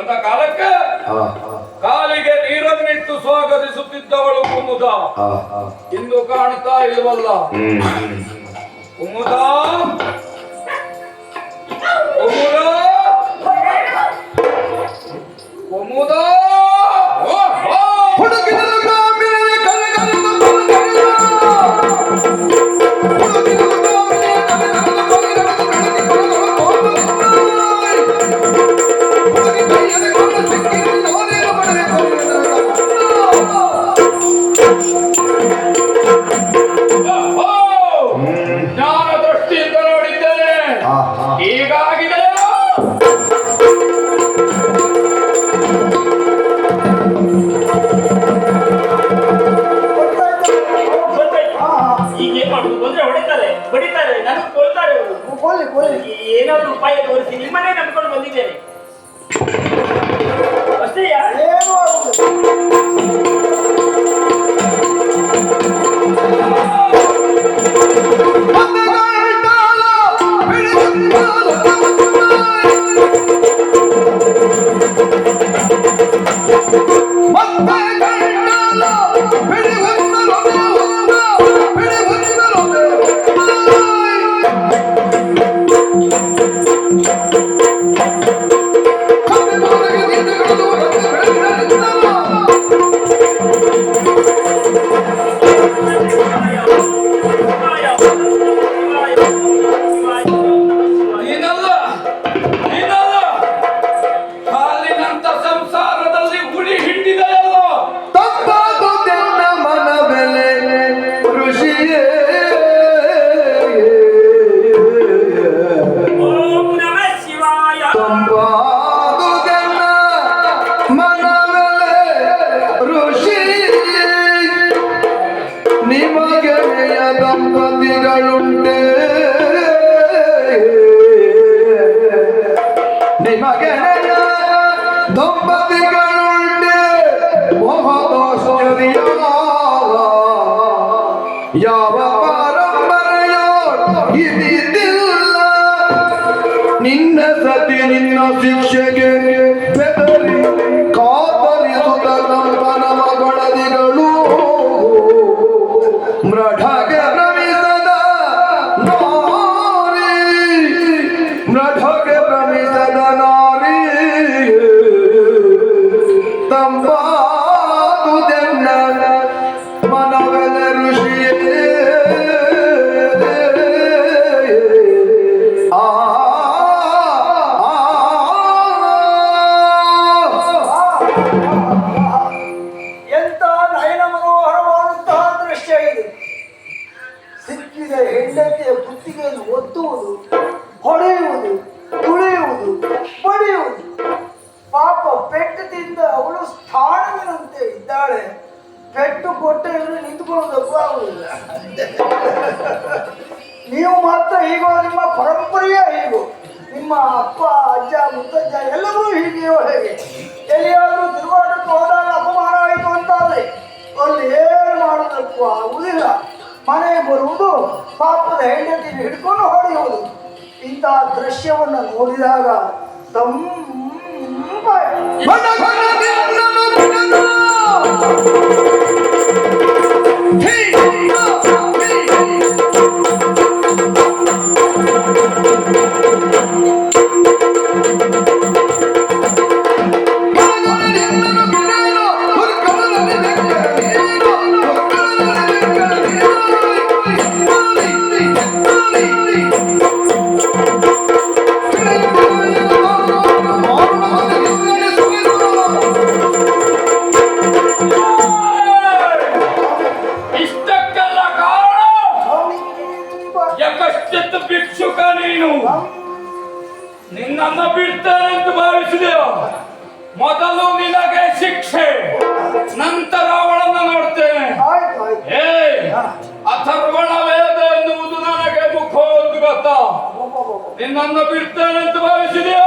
ಬಂದ ಕಾಲಕ್ಕೆ ಕಾಲಿಗೆ ನೀರನ್ನಿಟ್ಟು ಸ್ವಾಗತಿಸುತ್ತಿದ್ದವಳು ಕುಮುದ. ಇಂದು ಕಾಣ್ತಾ ಇಲ್ವಲ್ಲ? ಕುಮುದ? ಕುಮುದ? ಪಾಪದ ಹೆಂಡತಿ ಹಿಡ್ಕೊಂಡು ಹೊಡೆಯುವುದು. ಇಂಥ ದೃಶ್ಯವನ್ನು ನೋಡಿದಾಗ ತಂಪ ಅಥರ್ವಣ ವೇದ ಎನ್ನುವುದು ನನಗೆ ಮುಖೋದ್ಗತ ನಿನ್ನನ್ನು ಬಿಡ್ತೇನೆ ಅಂತ ಭಾವಿಸಿದೆಯೋ?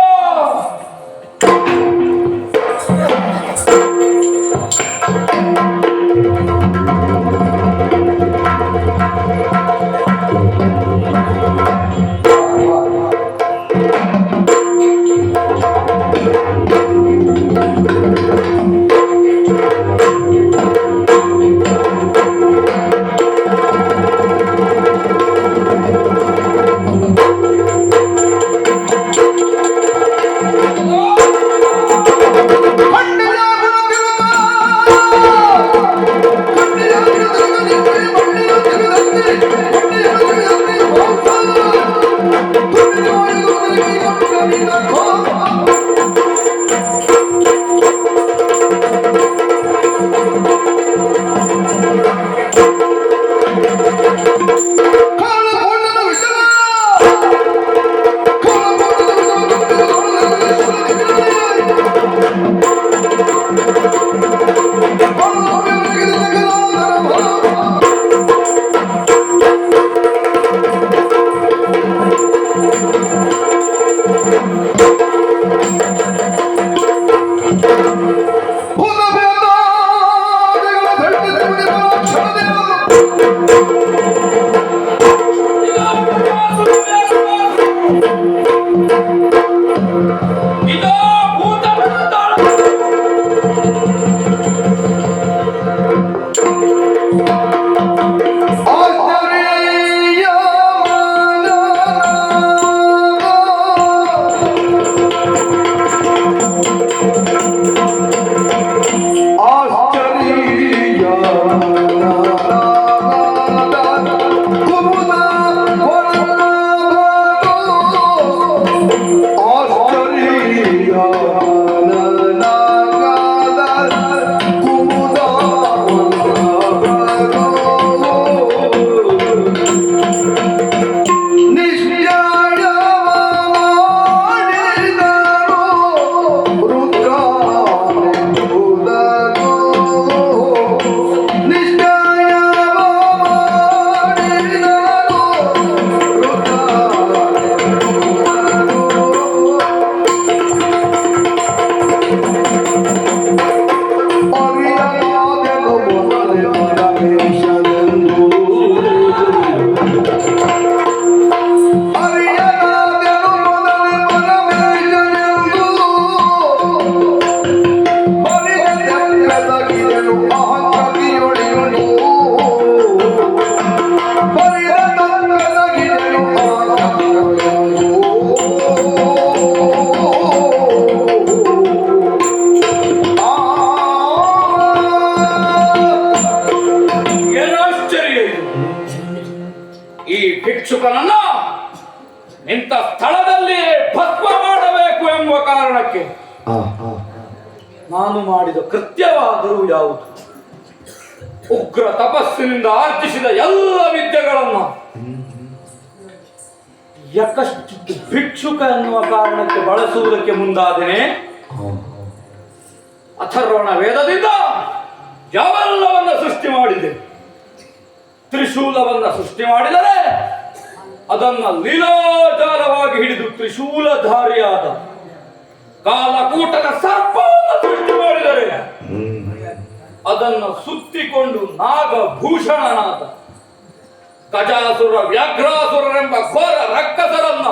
ತಪಸ್ಸಿನಿಂದ ಆರ್ಜಿಸಿದ ಎಲ್ಲ ವಿದ್ಯೆಗಳನ್ನು ಯಕಷ್ಟು ಭಿಕ್ಷುಕ ಎನ್ನುವ ಕಾರಣಕ್ಕೆ ಬಳಸುವುದಕ್ಕೆ ಮುಂದಾದನೆ ಅಥರ್ವಣ ವೇದದಿಂದ ಯಾವೆಲ್ಲವನ್ನ ಸೃಷ್ಟಿ ಮಾಡಿದೆ? ತ್ರಿಶೂಲವನ್ನ ಸೃಷ್ಟಿ ಮಾಡಿದರೆ ಅದನ್ನ ಲೀಲಾಚಾರವಾಗಿ ಹಿಡಿದು ತ್ರಿಶೂಲಧಾರಿಯಾದ ಕಾಲಕೂಟದ ಸರ್ಪವನ್ನು ಸೃಷ್ಟಿ ಮಾಡಿದರೆ ಅದನ್ನು ಸುತ್ತಿಕೊಂಡು ನಾಗಭೂಷಣನಾದ ಗಜಾಸುರ ವ್ಯಾಘ್ರಾಸುರರೆಂಬ ಘೋರ ರಕ್ಕಸರನ್ನ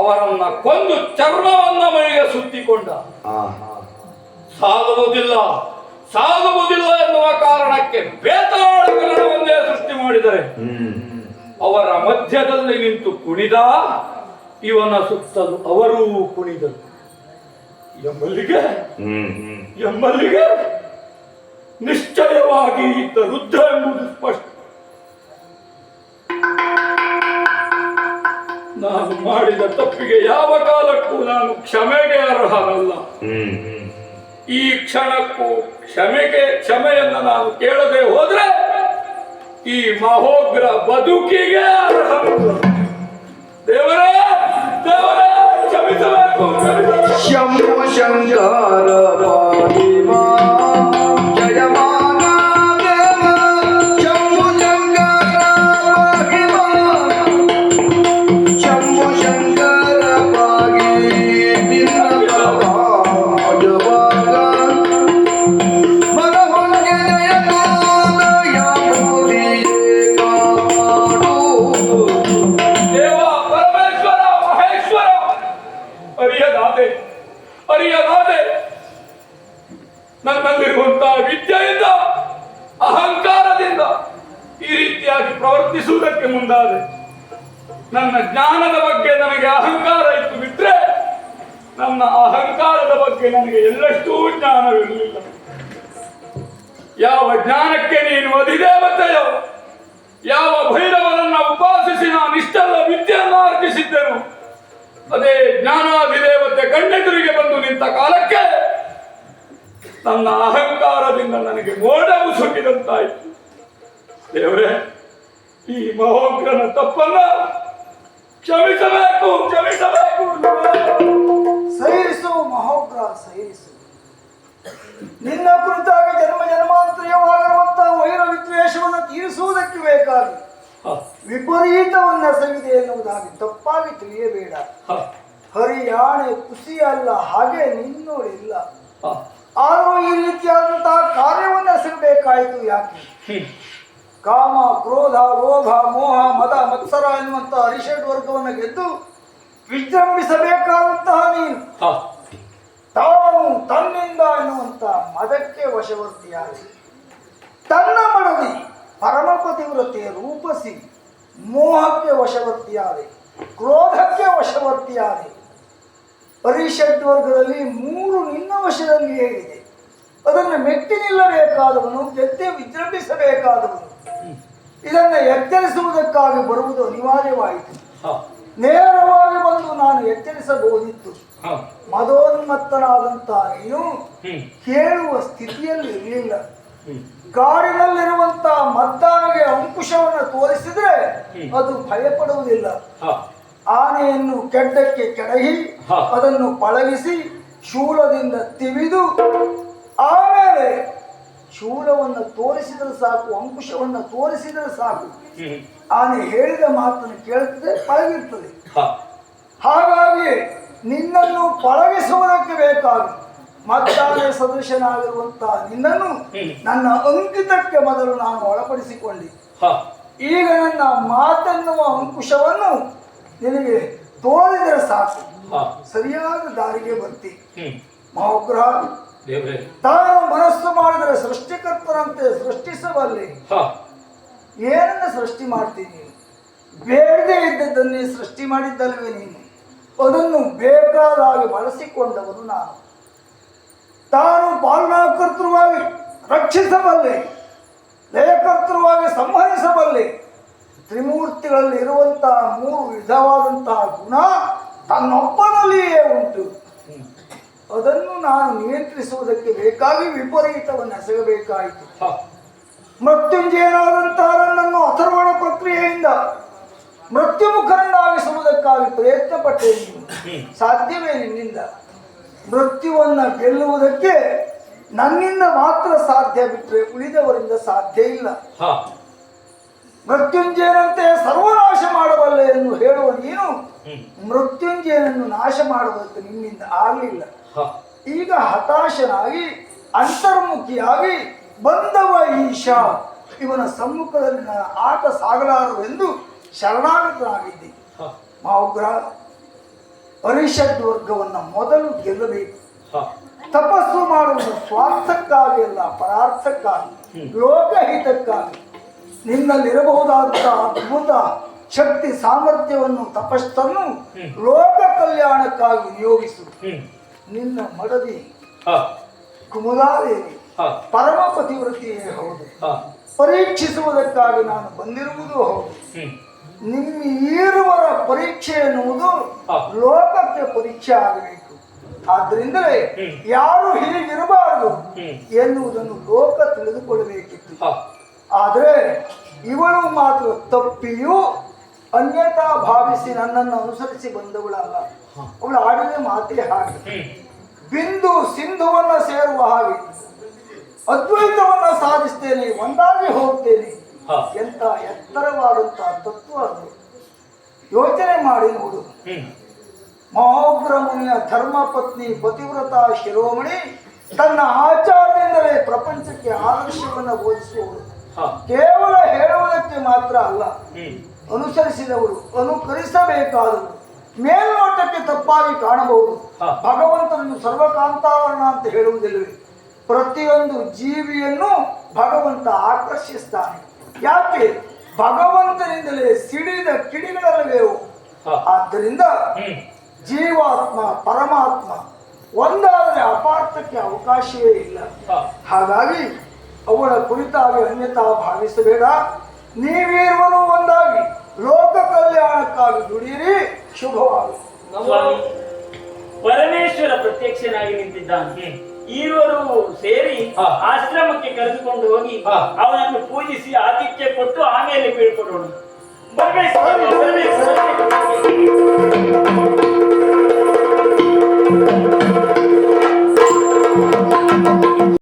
ಅವರನ್ನ ಕೊಂದು ಚರ್ಮವನ್ನ ಮೈಗೆ ಸುತ್ತಿಕೊಂಡ. ಸಾಗುವುದಿಲ್ಲ ಸಾಗುವುದಿಲ್ಲ ಎನ್ನುವ ಕಾರಣಕ್ಕೆ ಬೇತಾಳಗಳನ್ನೇ ಸೃಷ್ಟಿ ಮಾಡಿದರೆ. ಅವರ ಮಧ್ಯದಲ್ಲಿ ನಿಂತು ಕುಣಿದ ಇವನ ಸುತ್ತಲು ಅವರೂ ಕುಣಿದರು. ಎಂಬಲ್ಲಿಗೆ ಎಂಬಲ್ಲಿಗೆ ನಿಶ್ಚಯವಾಗಿ ಇದ್ದ ರುದ್ರ ಎಂಬುದು ಸ್ಪಷ್ಟ. ನಾನು ಮಾಡಿದ ತಪ್ಪಿಗೆ ಯಾವ ಕಾಲಕ್ಕೂ ನಾನು ಕ್ಷಮೆಗೆ ಅರ್ಹನಲ್ಲ. ಈ ಕ್ಷಣಕ್ಕೂ ಕ್ಷಮೆಗೆ ಕ್ಷಮೆಯನ್ನು ನಾನು ಕೇಳದೆ ಹೋದ್ರೆ ಈ ಮಹೋಗ್ರ ಬದುಕಿಗೆ ಅರ್ಹನಲ್ಲ. ದೇವರೇ ದೇವರೇ! शंभू शंकर पाणी ನನ್ನ ಜ್ಞಾನದ ಬಗ್ಗೆ ನನಗೆ ಅಹಂಕಾರ ಇತ್ತು ಬಿಟ್ರೆ ನನ್ನ ಅಹಂಕಾರದ ಬಗ್ಗೆ ನನಗೆ ಎಲ್ಲಷ್ಟೂ ಜ್ಞಾನವಿರಲಿಲ್ಲ. ಯಾವ ಜ್ಞಾನಕ್ಕೆ ನೀನು ಅಧಿದೇವತೆಯೋ ಯಾವ ಭೈರವನನ್ನ ಉಪಾಸಿಸಿ ನಾನು ಇಷ್ಟೆಲ್ಲ ವಿದ್ಯೆಯನ್ನು ಅರ್ಪಿಸಿದ್ದೆನು ಅದೇ ಜ್ಞಾನಾಧಿದೇವತೆ ಕಣ್ಣೆದುರಿಗೆ ಬಂದು ನಿಂತ ಕಾಲಕ್ಕೆ ನನ್ನ ಅಹಂಕಾರದಿಂದ ನನಗೆ ಮೋಡವು ಸುಟ್ಟಿದಂತಾಯಿತು ದೇವರೇ, ಈ ಮಹೋಗ್ರನ ತಪ್ಪನ್ನ ಕ್ಷಮಿಸಬೇಕು ಕ್ಷಮಿಸಬೇಕು ಸೈರಿಸು ಮಹೋಗ್ರ ಸೈರಿಸು ನಿನ್ನ ಕುರಿತಾಗಿ ಜನ್ಮ ಜನ್ಮಾಂತರವಾಗಿರುವಂತಹ ವೈರ ವಿದ್ವೇಷವನ್ನು ತೀರಿಸುವುದಕ್ಕೆ ಬೇಕಾಗಿ ವಿಪರೀತವನ್ನ ಸವಿದೆ ಎನ್ನುವುದಾಗಿ ತಪ್ಪಾಗಿ ತಿಳಿಯಬೇಡ. ಹರಿಯಾಣೆ ಖುಷಿ ಅಲ್ಲ ಹಾಗೆ ನಿನ್ನೂ ಇಲ್ಲ ಆದರೂ ಈ ರೀತಿಯಾದಂತಹ ಕಾರ್ಯವನ್ನು ಸಿಗಬೇಕಾಯಿತು ಯಾಕೆ. ಕಾಮ ಕ್ರೋಧ ಲೋಭ ಮೋಹ ಮದ ಮತ್ಸರ ಎನ್ನುವಂತಹ ಅರಿಷಡ್ ವರ್ಗವನ್ನು ಗೆದ್ದು ವಿಜೃಂಭಿಸಬೇಕಾದಂತಹ ನೀನು. ತಾನು ತನ್ನಿಂದ ಎನ್ನುವಂತಹ ಮದಕ್ಕೆ ವಶವರ್ತಿಯಾಗಿ ತನ್ನ ಮಡದಿ ಪರಮಪತಿವ್ರತೆಯ ರೂಪಸಿ ಮೋಹಕ್ಕೆ ವಶವರ್ತಿಯಾದೆ ಕ್ರೋಧಕ್ಕೆ ವಶವರ್ತಿಯಾದೆ. ಪರಿಷಡ್ ವರ್ಗದಲ್ಲಿ ಮೂರು ನಿನ್ನ ವಶದಲ್ಲಿ ಹೇಗಿದೆ. ಅದನ್ನು ಮೆಟ್ಟಿ ನಿಲ್ಲಬೇಕಾದವನು ಗೆದ್ದೆ ವಿಜೃಂಭಿಸಬೇಕಾದವನು. ಇದನ್ನು ಎಚ್ಚರಿಸುವುದಕ್ಕಾಗಿ ಬರುವುದು ಅನಿವಾರ್ಯವಾಯಿತು. ನೇರವಾಗಿ ಬಂದು ನಾನು ಎಚ್ಚರಿಸಬಹುದಿತ್ತು. ಮದೋನ್ಮತ್ತನಾದಂತಹ ನೀನು ಕೇಳುವ ಸ್ಥಿತಿಯಲ್ಲಿ ಇರಲಿಲ್ಲ. ಕಾಡಿನಲ್ಲಿರುವಂತಹ ಮದ್ದಾನೆಗೆ ಅಂಕುಶವನ್ನು ತೋರಿಸಿದ್ರೆ ಅದು ಭಯಪಡುವುದಿಲ್ಲ. ಆನೆಯನ್ನು ಕೆಡ್ಡಕ್ಕೆ ಕೆಡಹಿ ಅದನ್ನು ಪಳಗಿಸಿ ಶೂಲದಿಂದ ತಿವಿದು ಆಮೇಲೆ ಶೂಲವನ್ನು ತೋರಿಸಿದರೆ ಸಾಕು ಅಂಕುಶವನ್ನು ತೋರಿಸಿದರೆ ಸಾಕು. ಆನೆ ಹೇಳಿದ ಮಾತನ್ನು ಕೇಳುತ್ತದೆ ಪಳಗಿರ್ತದೆ. ಹಾಗಾಗಿ ನಿನ್ನನ್ನು ಪಳಗಿಸುವುದಕ್ಕೆ ಬೇಕಾಗಿ ಮತ್ತಾನೆ ಸದೃಶನಾಗಿರುವಂತಹ ನಿನ್ನನ್ನು ನನ್ನ ಅಂಕಿತಕ್ಕೆ ಮೊದಲು ನಾನು ಒಳಪಡಿಸಿಕೊಂಡೆ. ಈಗ ನನ್ನ ಮಾತನ್ನುವ ಅಂಕುಶವನ್ನು ನಿನಗೆ ತೋರಿದರೆ ಸಾಕು. ಸರಿಯಾದ ದಾರಿಗೆ ಬರ್ತಿ. ಮಹೋಗ್ರಹ ತಾನು ಮನಸ್ಸು ಮಾಡಿದರೆ ಸೃಷ್ಟಿಕರ್ತನಂತೆ ಸೃಷ್ಟಿಸಬಲ್ಲೆ ಏನನ್ನ ಸೃಷ್ಟಿ ಮಾಡ್ತೀನಿ? ಬೇಡದೇ ಇದ್ದದ್ದನ್ನೇ ಸೃಷ್ಟಿ ಮಾಡಿದ್ದಲ್ವೇ ನೀನು? ಅದನ್ನು ಬೇಕಾದಾಗಿ ಬಳಸಿಕೊಂಡವನು ನಾನು. ತಾನು ಪಾಲನಾಕರ್ತೃವಾಗಿ ರಕ್ಷಿಸಬಲ್ಲೆ ಲಯಕರ್ತೃವಾಗಿ ಸಂಹರಿಸಬಲ್ಲೆ ತ್ರಿಮೂರ್ತಿಗಳಲ್ಲಿ ಇರುವಂತಹ ಮೂರು ವಿಧವಾದಂತಹ ಗುಣ ತನ್ನೊಬ್ಬನಲ್ಲಿಯೇ ಉಂಟು. ಅದನ್ನು ನಾನು ನಿಯಂತ್ರಿಸುವುದಕ್ಕೆ ಬೇಕಾಗಿ ವಿಪರೀತವನ್ನು ಎಸಗಬೇಕಾಯಿತು ಹ. ಮೃತ್ಯುಂಜಯನಾದಂತಹ ನನ್ನನ್ನು ಅಥರ್ವಣ ಪ್ರಕ್ರಿಯೆಯಿಂದ ಮೃತ್ಯುಮುಖರನ್ನಾಗಿಸುವುದಕ್ಕಾಗಿ ಪ್ರಯತ್ನ ಪಟ್ಟೆ ನೀನು ಸಾಧ್ಯವೇ ನಿನ್ನಿಂದ ಮೃತ್ಯುವನ್ನ ಗೆಲ್ಲುವುದಕ್ಕೆ ನನ್ನಿಂದ ಮಾತ್ರ ಸಾಧ್ಯ ಬಿಟ್ಟರೆ ಉಳಿದವರಿಂದ ಸಾಧ್ಯ ಇಲ್ಲ. ಮೃತ್ಯುಂಜಯನಂತೆ ಸರ್ವನಾಶ ಮಾಡಬಲ್ಲ ಎಂದು ಹೇಳುವ ನೀನು ಮೃತ್ಯುಂಜಯನನ್ನು ನಾಶ ಮಾಡುವುದಕ್ಕೆ ನಿನ್ನಿಂದ ಆಗಲಿಲ್ಲ. ಈಗ ಹತಾಶನಾಗಿ ಅಂತರ್ಮುಖಿಯಾಗಿ ಬಂದವ ಈಶ. ಇವನ ಸಮ್ಮುಖದಲ್ಲಿ ಆಟ ಸಾಗಲಾರದು ಎಂದು ಶರಣಾಗತನಾಗಿದ್ದೆ. ಹ. ಉಗ್ರ ಪರಿಷತ್ ವರ್ಗವನ್ನು ಮೊದಲು ಗೆಲ್ಲಬೇಕು. ತಪಸ್ಸು ಮಾಡುವುದು ಸ್ವಾರ್ಥಕ್ಕಾಗಿ ಅಲ್ಲ ಪರಾರ್ಥಕ್ಕಾಗಿ ಲೋಕಹಿತಕ್ಕಾಗಿ. ನಿನ್ನಲ್ಲಿರಬಹುದಾದಂತಹ ಅದ್ಭುತ ಶಕ್ತಿ ಸಾಮರ್ಥ್ಯವನ್ನು ತಪಸ್ಸನ್ನು ಲೋಕ ಕಲ್ಯಾಣಕ್ಕಾಗಿ ವಿನಿಯೋಗಿಸು. ನಿನ್ನ ಮಡದಿ ಕುಮಲಾದೇವಿ ಪರಮಪತಿ ವೃತ್ತಿಯೇ ಪರಮ ಪತಿವ್ರತಿಯೇ ಹೌದು. ಪರೀಕ್ಷಿಸುವುದಕ್ಕಾಗಿ ನಾನು ಬಂದಿರುವುದು ಹೌದು. ನಿಮ್ಮ ಈರುವರ ಪರೀಕ್ಷೆ ಎನ್ನುವುದು ಲೋಕಕ್ಕೆ ಪರೀಕ್ಷೆ ಆಗಬೇಕು. ಆದ್ರಿಂದಲೇ ಯಾರು ಹೀಗಿರಬಾರದು. ಎನ್ನುವುದನ್ನು ಲೋಕ ತಿಳಿದುಕೊಳ್ಳಬೇಕಿತ್ತು. ಆದರೆ ಇವಳು ಮಾತ್ರ ತಪ್ಪಿಯೂ ಅನ್ಯತಾ ಭಾವಿಸಿ ನನ್ನನ್ನು ಅನುಸರಿಸಿ ಬಂದವಳಲ್ಲ ಅವಳು ಆಡಿದ ಮಾತೇ ಹಾಗೆ. ಬಿಂದು ಸಿಂಧುವನ್ನ ಸೇರುವ ಹಾಗೆ ಅದ್ವೈತವನ್ನ ಸಾಧಿಸ್ತೇನೆ ಒಂದಾಗಿ ಹೋಗ್ತೇನೆ ಹ. ಎಂತ ಎತ್ತರವಾದಂತಹ ತತ್ವ ಅದು ಯೋಚನೆ ಮಾಡಿ ನೋಡು. ಮಹೋಗ್ರ ಮುನಿಯ ಧರ್ಮಪತ್ನಿ ಪತಿವ್ರತ ಶಿರೋಮಣಿ ತನ್ನ ಆಚಾರದಿಂದಲೇ ಪ್ರಪಂಚಕ್ಕೆ ಆದರ್ಶವನ್ನು ಬೋಧಿಸುವವರು. ಕೇವಲ ಹೇಳುವುದಕ್ಕೆ ಮಾತ್ರ ಅಲ್ಲ ಅನುಸರಿಸಿದವರು ಅನುಕರಿಸಬೇಕಾದ ಮೇಲ್ನೋಟಕ್ಕೆ ತಪ್ಪಾಗಿ ಕಾಣಬಹುದು. ಭಗವಂತನನ್ನು ಸರ್ವಕಾಂತಾವರಣ ಅಂತ ಹೇಳುವುದಿಲ್ಲವೇ? ಪ್ರತಿಯೊಂದು ಜೀವಿಯನ್ನು ಭಗವಂತ ಆಕರ್ಷಿಸ್ತಾನೆ. ಯಾಕೆ? ಭಗವಂತನಿಂದಲೇ ಸಿಡಿದ ಕಿಡಿಗಳಲ್ಲವೇವು. ಆದ್ದರಿಂದ ಜೀವಾತ್ಮ ಪರಮಾತ್ಮ ಒಂದಾದರೆ ಅಪಾರ್ಥಕ್ಕೆ ಅವಕಾಶವೇ ಇಲ್ಲ. ಹಾಗಾಗಿ ಅವಳ ಕುರಿತಾಗಿ ಅನ್ಯತಾ ಭಾವಿಸಬೇಡ ನೀವಿರುವರು ಒಂದಾಗಿ ಲೋಕ ಕಲ್ಯಾಣಕ್ಕಾಗಿ ದುಡಿಯಿರಿ ಶುಭವಾಗಿ ಪರಮೇಶ್ವರ ಪ್ರತ್ಯಕ್ಷನಾಗಿ ನಿಂತಿದ್ದಾನೆ ಈರುವರು ಸೇರಿ. ಆಶ್ರಮಕ್ಕೆ ಕರೆದುಕೊಂಡು ಹೋಗಿ. ಅವನನ್ನು ಪೂಜಿಸಿ ಆತಿಥ್ಯ ಕೊಟ್ಟು ಆಮೇಲೆ ಬೀಳ್ಕೊಡೋಣ ಬರ್ಬೇಕು.